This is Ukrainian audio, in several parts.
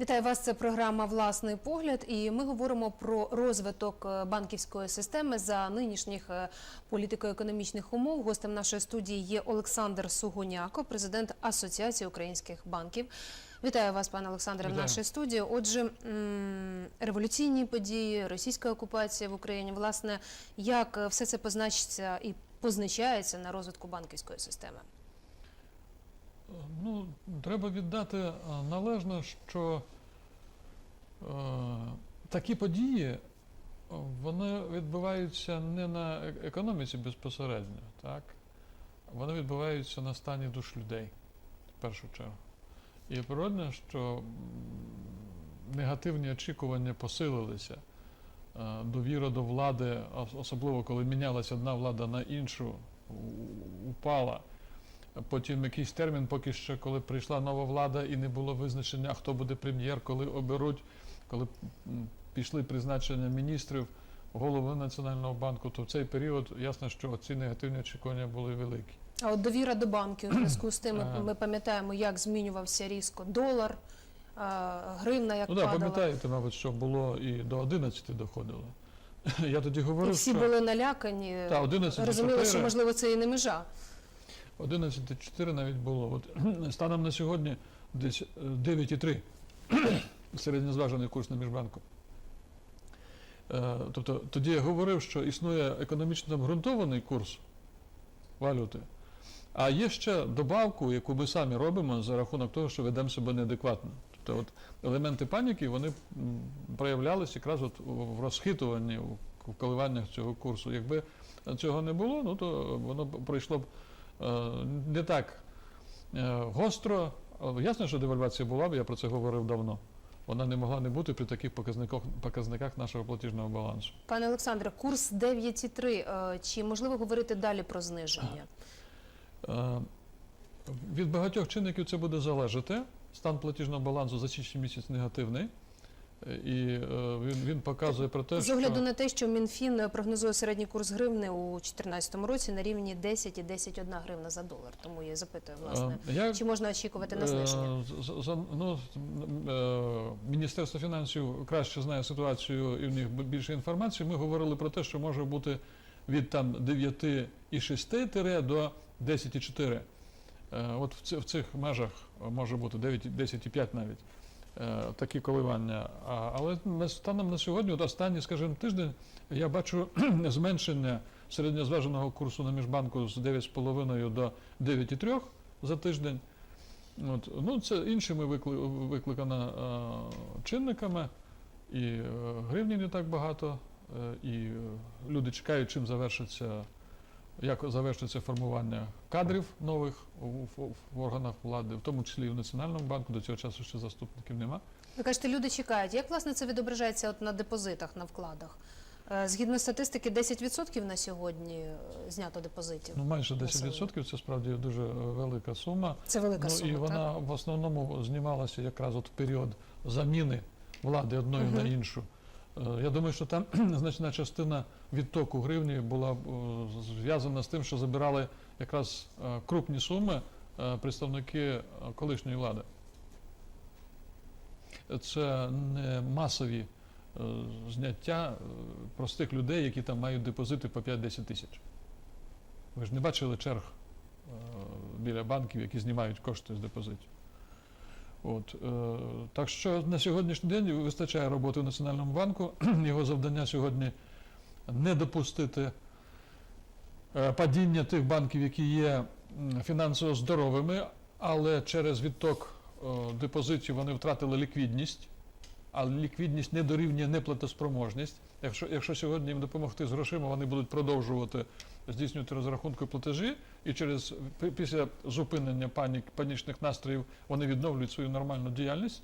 Вітаю вас. Це програма Власний погляд, і ми говоримо про розвиток е, банківської системи за нинішніх е, політико-економічних умов. Гостем нашої студії є Олександр Сугуняко, президент Асоціації українських банків. Вітаю вас, пане Олександре, в нашій студії. Отже, революційні події, російська окупація в Україні, власне, як е, все це позначиться і позначається на розвитку банківської системи? Ну, треба віддати е, належно, що е, такі події е, вони відбуваються не на е- економіці безпосередньо, так? Вони відбуваються на стані душ людей, в першу чергу. І природно, що негативні очікування посилилися. Довіра до влади, особливо коли мінялася одна влада на іншу, упала. Потім якийсь термін, поки що, коли прийшла нова влада і не було визначення, хто буде прем'єр, коли оберуть, коли пішли призначення міністрів, голови Національного банку, то в цей період ясно, що ці негативні очікування були великі. А от довіра до банків у зв'язку з тим, ми пам'ятаємо, як змінювався різко долар, гривна, як Ну так, пам'ятаєте, мабуть, що було і до 11 доходило. Я тоді І всі що були налякані, та, 11 розуміли, що можливо це і не межа. 11,4 навіть було. От, станом на сьогодні десь е, 9,3 середньозважений курс на міжбанку. Е, Тобто тоді я говорив, що існує економічно обґрунтований курс валюти, а є ще добавку, яку ми самі робимо за рахунок того, що ведемо себе неадекватно. Тобто от елементи паніки вони м, проявлялися якраз от в розхитуванні, в коливаннях цього курсу. Якби цього не було, ну то воно пройшло б е, не так е, гостро. Але Ясно, що девальвація була я про це говорив давно. Вона не могла не бути при таких показниках, показниках нашого платіжного балансу. Пане Олександре, курс 9,3. е, Чи можливо говорити далі про зниження? Е, Від багатьох чинників це буде залежати. Стан платіжного балансу за січень місяць негативний. Е, І е, він, він показує про те, З огляду на те, що Мінфін прогнозує середній курс гривни у 2014 році на рівні 10 і 10,1 гривна за долар. Тому я запитую, власне, е, я чи можна очікувати на зниження? Е, з- з- ну, е, Міністерство фінансів краще знає ситуацію і в них більше інформації. Ми говорили про те, що може бути від там 9,6 до 10,4. Е, От в, цих межах може бути 9, 10,5 навіть. Е, Такі коливання. Але станом на сьогодні, от останній, скажімо, тиждень, я бачу зменшення середньозваженого курсу на міжбанку з 9,5 до 9,3 за тиждень. От. Ну, це іншими викли, викликано е, чинниками, і е, гривні не так багато, і люди чекають, чим завершиться, як завершиться формування кадрів нових в, органах влади, в тому числі і в Національному банку. До цього часу ще заступників нема. Ви кажете, люди чекають. Як власне це відображається от на депозитах, на вкладах? Е, Згідно статистики, 10% на сьогодні е, знято депозитів. Ну, майже 10% це справді дуже е, велика сума. Це велика ну, сума. і вона так? в основному знімалася якраз от в період заміни влади одної Мгм. на іншу. Е, Я думаю, що там значна частина відтоку гривні була е, зв'язана з тим, що забирали якраз е, крупні суми представники колишньої влади. Це не масові зняття простих людей, які там мають депозити по 5-10 тисяч. Ви ж не бачили черг біля банків, які знімають кошти з депозитів. От, е, так що на сьогоднішній день вистачає роботи в Національному банку. Його завдання сьогодні не допустити е, падіння тих банків, які є фінансово здоровими, але через відток е, депозитів вони втратили ліквідність, а ліквідність не дорівнює неплатоспроможність. Якщо, якщо сьогодні їм допомогти з грошима, вони будуть продовжувати здійснювати розрахунки платежі, і через після зупинення панік, панічних настроїв вони відновлюють свою нормальну діяльність.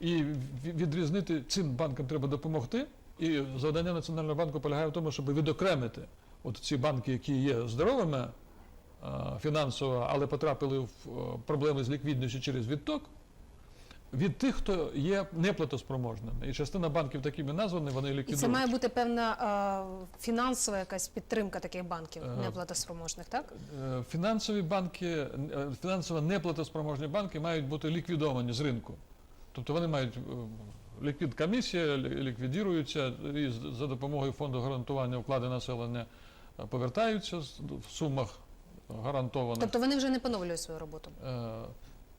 І відрізнити цим банкам треба допомогти. І завдання Національного банку полягає в тому, щоб відокремити от ці банки, які є здоровими фінансово, але потрапили в проблеми з ліквідністю через відток. Від тих, хто є неплатоспроможними. І частина банків такими названі, вони І це має бути певна е, фінансова якась підтримка таких банків Е, неплатоспроможних, так? Е, Фінансові банки, е, фінансово неплатоспроможні банки мають бути ліквідовані з ринку. Тобто вони мають ліквід комісія, лі- ліквідіруються і за допомогою фонду гарантування вклади населення повертаються в сумах гарантованих. Тобто вони вже не поновлюють свою роботу.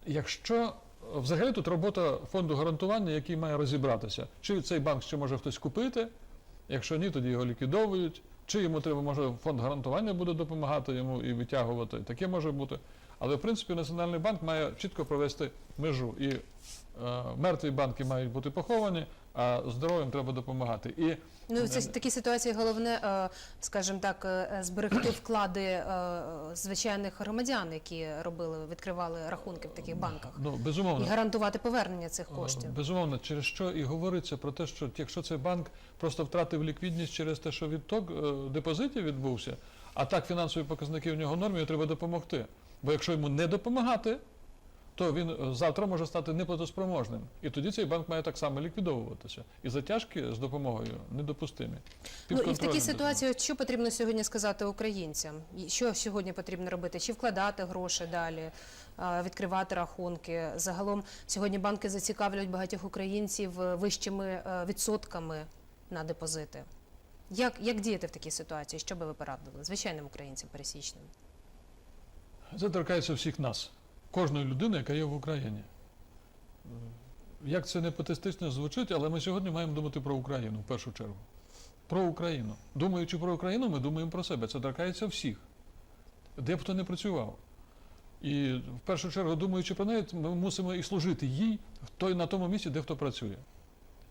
Якщо взагалі тут робота фонду гарантування, який має розібратися, чи цей банк ще може хтось купити, якщо ні, тоді його ліквідовують, чи йому треба, може, фонд гарантування буде допомагати йому і витягувати, таке може бути. Але в принципі Національний банк має чітко провести межу. І е, мертві банки мають бути поховані, а здоровим треба допомагати. І Ну, в такій ситуації головне, е, скажімо так, е, зберегти вклади е, звичайних громадян, які робили, відкривали рахунки в таких банках, ну, і безумовно, гарантувати повернення цих Е, коштів. Безумовно, через що і говориться про те, що якщо цей банк просто втратив ліквідність через те, що відток е, депозитів відбувся, а так фінансові показники в нього нормі, треба допомогти. Бо якщо йому не допомагати, то він е, завтра може стати неплатоспроможним. І тоді цей банк має так само ліквідовуватися. І затяжки з допомогою недопустимі. Ну і в такій ситуації, що потрібно сьогодні сказати українцям? Що сьогодні потрібно робити? Чи вкладати гроші далі, е, відкривати рахунки? Загалом сьогодні банки зацікавлюють багатьох українців е, вищими відсотками на депозити. Як, як діяти в такій ситуації? Що би ви порадили звичайним українцям пересічним? Це торкається всіх нас, кожної людини, яка є в Україні. Як це не патетично звучить, але ми сьогодні маємо думати про Україну в першу чергу. Про Україну. Думаючи про Україну, ми думаємо про себе. Це торкається всіх, де б хто не працював. І в першу чергу, думаючи про неї, ми мусимо і служити їй той на тому місці, де хто працює.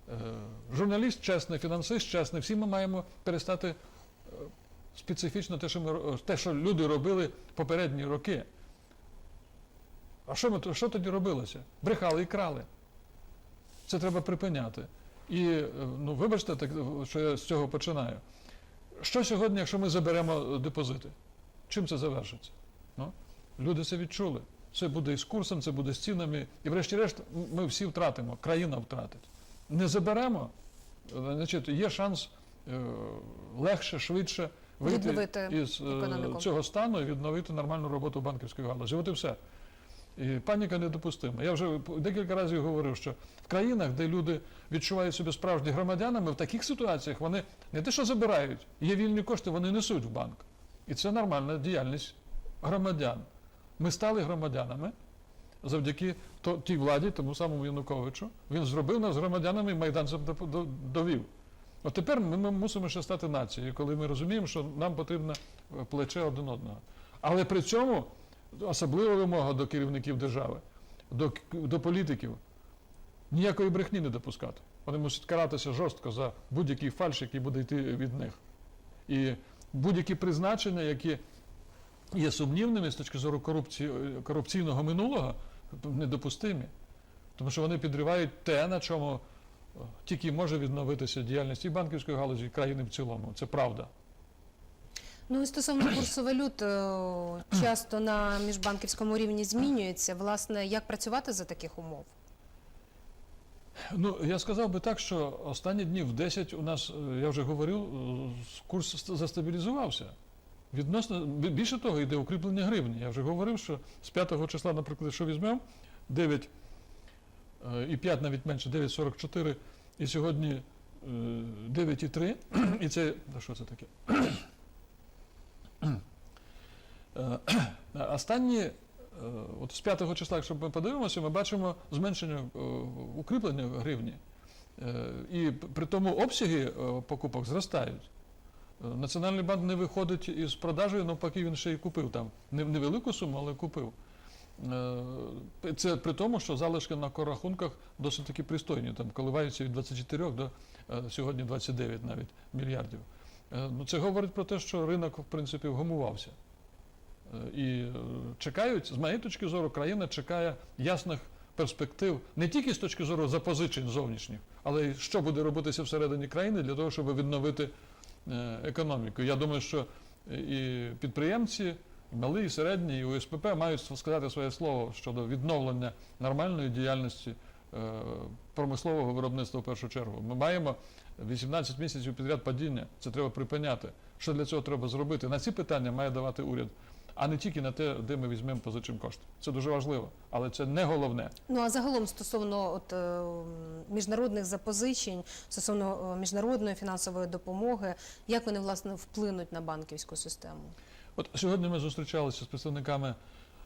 Е, Журналіст чесний, фінансист чесний, всі ми маємо перестати е, специфічно те, що ми те, що люди робили попередні роки. А що, ми, що тоді робилося? Брехали і крали. Це треба припиняти. І, е, ну, вибачте, так, що я з цього починаю. Що сьогодні, якщо ми заберемо депозити? Чим це завершиться? Ну, люди це відчули. Це буде і з курсом, це буде з цінами. І врешті-решт ми всі втратимо, країна втратить. Не заберемо, е, значить, є шанс е, легше, швидше вийти Відновити із е, економіку. цього стану і відновити нормальну роботу банківської галузі. От і все. І паніка недопустима. Я вже декілька разів говорив, що в країнах, де люди відчувають себе справжні громадянами, в таких ситуаціях вони не те, що забирають, є вільні кошти, вони несуть в банк. І це нормальна діяльність громадян. Ми стали громадянами завдяки тій владі, тому самому Януковичу. Він зробив нас громадянами і майданцем довів. От тепер ми, ми мусимо ще стати нацією, коли ми розуміємо, що нам потрібно е, плече один одного. Але при цьому особлива вимога до керівників держави, до, до політиків ніякої брехні не допускати. Вони мусять каратися жорстко за будь-який фальш, який буде йти від них. І будь-які призначення, які є сумнівними з точки зору корупції, корупційного минулого, недопустимі. Тому що вони підривають те, на чому тільки може відновитися діяльність і банківської галузі, і країни в цілому. Це правда. Ну і стосовно курсу валют, е, часто на міжбанківському рівні змінюється. Власне, як працювати за таких умов? Ну, я сказав би так, що останні дні в 10 у нас, е, я вже говорив, е, курс застабілізувався. Відносно, більше того, йде укріплення гривні. Я вже говорив, що з 5 числа, наприклад, що візьмемо, 9 е, і 5 навіть менше, 9,44, і сьогодні е, 9,3, і це, що це таке? Е, Останні Е, От з 5 числа, якщо ми подивимося, ми бачимо зменшення е, укріплення гривні. І при тому обсяги покупок зростають. Національний банк не виходить із продажею, навпаки, він ще й купив там. Не- Невелику суму, але купив. Це при тому, що залишки на корахунках досить таки пристойні, там коливаються від 24 до сьогодні 29 навіть мільярдів. Ну, це говорить про те, що ринок, в принципі, вгамувався. Е, І е, чекають, з моєї точки зору, країна чекає ясних перспектив не тільки з точки зору запозичень зовнішніх, але й що буде робитися всередині країни для того, щоб відновити е, економіку. Я думаю, що і підприємці, малі, і середні, і УСПП мають сказати своє слово щодо відновлення нормальної діяльності е, промислового виробництва в першу чергу. Ми маємо 18 місяців підряд падіння. Це треба припиняти. Що для цього треба зробити? На ці питання має давати уряд а не тільки на те, де ми візьмемо позичимо кошти. Це дуже важливо, але це не головне. Ну а загалом стосовно от, е, міжнародних запозичень, стосовно е, міжнародної фінансової допомоги, як вони власне вплинуть на банківську систему? От сьогодні ми зустрічалися з представниками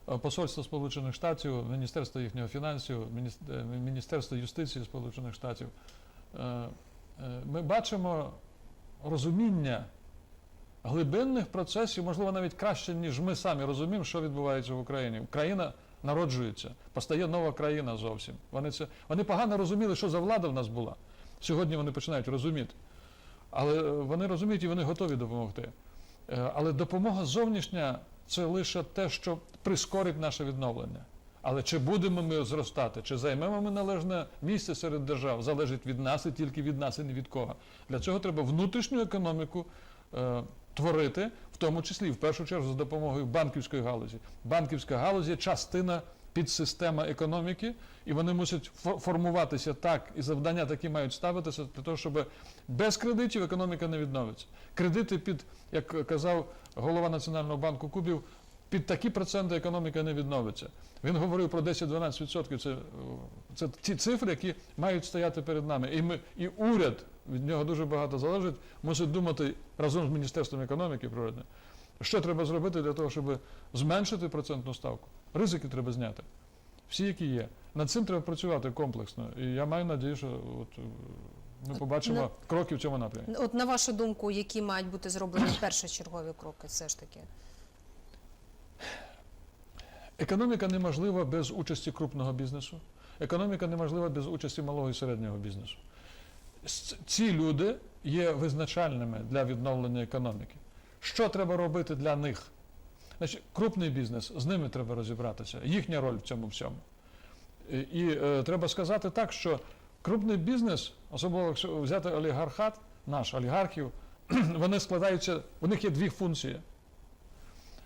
е, Посольства Сполучених Штатів, Міністерства їхнього фінансів, Мініс- Міністерства юстиції Сполучених Штатів. Ми бачимо розуміння глибинних процесів, можливо, навіть краще, ніж ми самі розуміємо, що відбувається в Україні. Україна народжується, постає нова країна зовсім. Вони, це, вони погано розуміли, що за влада в нас була. Сьогодні вони починають розуміти. Але е, вони розуміють і вони готові допомогти. Е, Але допомога зовнішня це лише те, що прискорить наше відновлення. Але чи будемо ми зростати, чи займемо ми належне місце серед держав, залежить від нас і тільки від нас, і не від кого. Для цього треба внутрішню економіку творити, в тому числі в першу чергу за допомогою банківської галузі. Банківська галузь є частина підсистема економіки, і вони мусять фо- формуватися так, і завдання такі мають ставитися для того, щоб без кредитів економіка не відновиться. Кредити під, як казав голова Національного банку Кубів, під такі проценти економіка не відновиться. Він говорив про 10-12%. Це, це ті цифри, які мають стояти перед нами. І, ми, і уряд, від нього дуже багато залежить, мусить думати разом з Міністерством економіки, природне, що треба зробити для того, щоб зменшити процентну ставку. Ризики треба зняти. Всі, які є. Над цим треба працювати комплексно. І я маю надію, що от, ми побачимо на- кроки в цьому напрямі. От на вашу думку, які мають бути зроблені першочергові кроки, все ж таки? Економіка неможлива без участі крупного бізнесу. Економіка неможлива без участі малого і середнього бізнесу. Ці люди є визначальними для відновлення економіки. Що треба робити для них? Значить, крупний бізнес, з ними треба розібратися, їхня роль в цьому всьому. І, е, треба сказати так, що крупний бізнес, особливо якщо взяти олігархат, наш олігархів, вони складаються, у них є дві функції.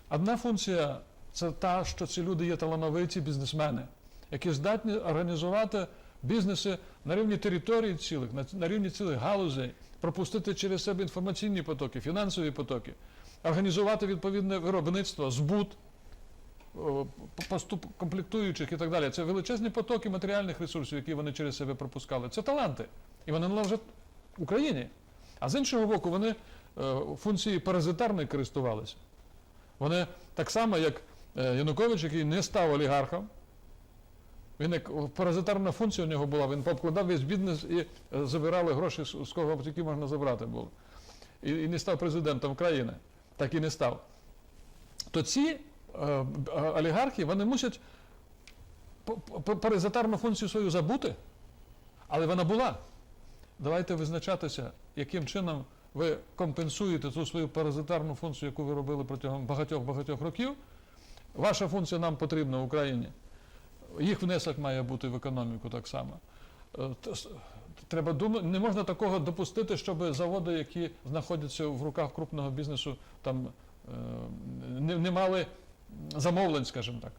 Одна функція це та, що ці люди є талановиті бізнесмени, які здатні організувати бізнеси на рівні територій цілих, на, рівні цілих галузей, пропустити через себе інформаційні потоки, фінансові потоки, організувати відповідне виробництво, збут, о, поступ комплектуючих і так далі. Це величезні потоки матеріальних ресурсів, які вони через себе пропускали. Це таланти. І вони належать Україні. А з іншого боку, вони е, функції паразитарної користувалися. Вони так само, як е, Янукович, який не став олігархом, він як паразитарна функція у нього була, він пообкладав весь бізнес і е, забирали гроші, з кого тільки можна забрати було. І, і не став президентом країни, так і не став. То ці е, е, олігархи вони мусять паразитарну функцію свою забути, але вона була. Давайте визначатися, яким чином ви компенсуєте ту свою паразитарну функцію, яку ви робили протягом багатьох-багатьох років. Ваша функція нам потрібна в Україні. Їх внесок має бути в економіку так само. Е, Треба думати, не можна такого допустити, щоб заводи, які знаходяться в руках крупного бізнесу, там е, не, не мали замовлень, скажімо так.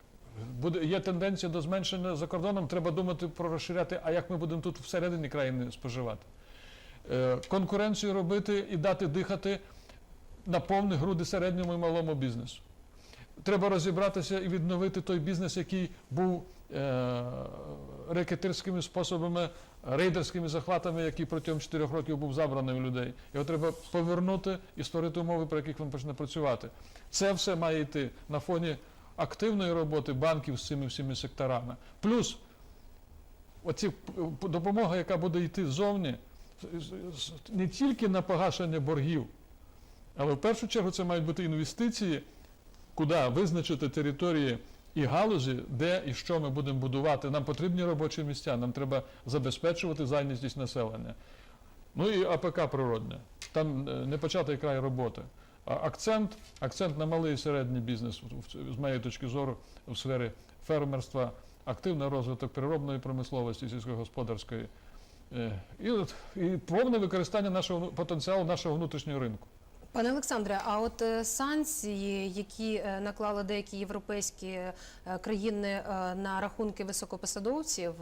Буде, є тенденція до зменшення за кордоном, треба думати про розширяти, а як ми будемо тут всередині країни споживати. Е, конкуренцію робити і дати дихати на повні груди середньому і малому бізнесу. Треба розібратися і відновити той бізнес, який був е, рекетирськими способами, рейдерськими захватами, який протягом 4 років був забраний у людей. Його треба повернути і створити умови, при яких він почне працювати. Це все має йти на фоні активної роботи банків з цими всіми секторами. Плюс оці допомога, яка буде йти ззовні, не тільки на погашення боргів, але в першу чергу це мають бути інвестиції, куди визначити території і галузі, де і що ми будемо будувати. Нам потрібні робочі місця, нам треба забезпечувати зайнятість населення. Ну і АПК природне. Там е, не початий край роботи. Акцент, акцент на малий і середній бізнес, з моєї точки зору, в сфері фермерства, активний розвиток переробної промисловості, сільськогосподарської. Е, І, і повне використання нашого потенціалу нашого внутрішнього ринку. Пане Олександре, а от е, санкції, які е, наклали деякі європейські е, країни на рахунки високопосадовців,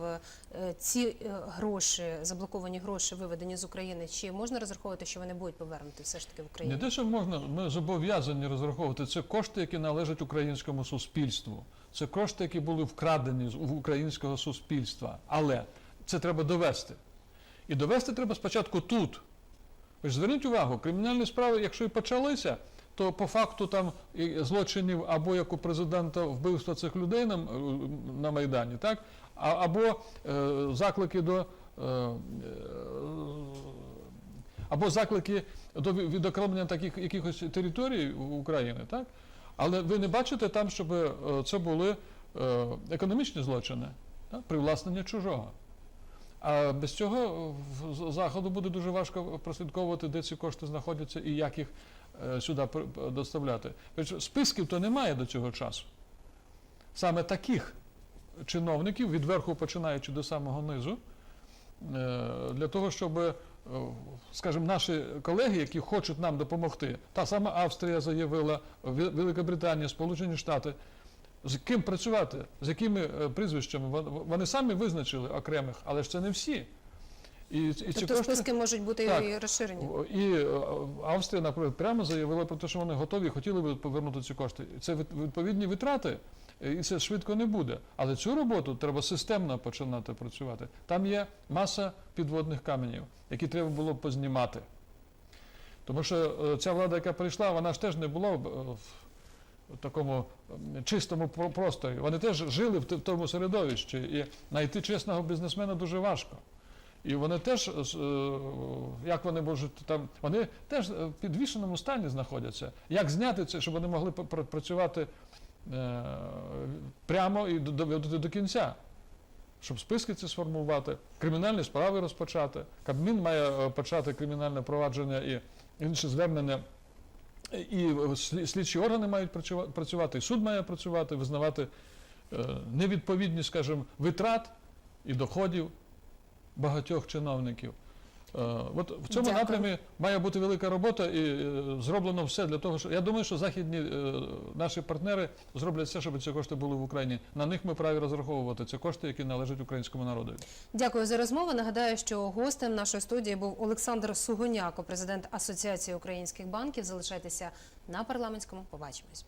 ці гроші, заблоковані гроші, виведені з України, чи можна розраховувати, що вони будуть повернуті все ж таки в Не Україну? те, що можна, ми зобов'язані розраховувати. Це кошти, які належать українському суспільству. Це кошти, які були вкрадені з українського суспільства. Але це треба довести. І довести треба спочатку тут. Ж зверніть увагу, кримінальні справи, якщо і почалися, то по факту там злочинів або як у президента вбивства цих людей на, на Майдані, так? А, або е, заклики до. Е, е, або заклики до відокремлення таких якихось територій України, так? Але ви не бачите там, щоб е, це були е, економічні злочини, так? привласнення чужого. А без цього е, заходу буде дуже важко прослідковувати, де ці кошти знаходяться і як їх е, сюди доставляти. Списків то немає до цього часу. Саме таких чиновників, від верху починаючи до самого низу, е, для того, щоб, скажімо, наші колеги, які хочуть нам допомогти, та сама Австрія заявила, Ве- Велика Британія, Сполучені Штати, з ким працювати, з якими е, прізвищами, вони самі визначили окремих, але ж це не всі. І, і ці Тобто кошти- списки можуть бути Так. і розширені. і е, Австрія, наприклад, прямо заявила про те, що вони готові і хотіли би повернути ці кошти. Це відповідні витрати, е, і це швидко не буде. Але цю роботу треба системно починати працювати. Там є маса підводних каменів, які треба було б познімати. Тому що ця влада, яка прийшла, вона ж теж не була такому чистому про- просторі. Вони теж жили в тому середовищі, і знайти чесного бізнесмена дуже важко. І вони теж, е, як вони можуть там, вони теж в підвішеному стані знаходяться. Як зняти це, щоб вони могли пр- пр- працювати е, прямо і до- доводити до кінця? Щоб списки ці сформувати, кримінальні справи розпочати. Кабмін має е, почати кримінальне провадження і інші звернення. І слідчі органи мають працювати, і суд має працювати, визнавати е, невідповідність, скажімо, витрат і доходів багатьох чиновників. Е, От в цьому Дякую. напрямі має бути велика робота і е, зроблено все для того, що я думаю, що західні е, наші партнери зроблять все, щоб ці кошти були в Україні. На них ми праві розраховувати. Це кошти, які належать українському народу. Дякую за розмову. Нагадаю, що гостем нашої студії був Олександр Сугоняко, президент Асоціації українських банків. Залишайтеся на парламентському. Побачимось.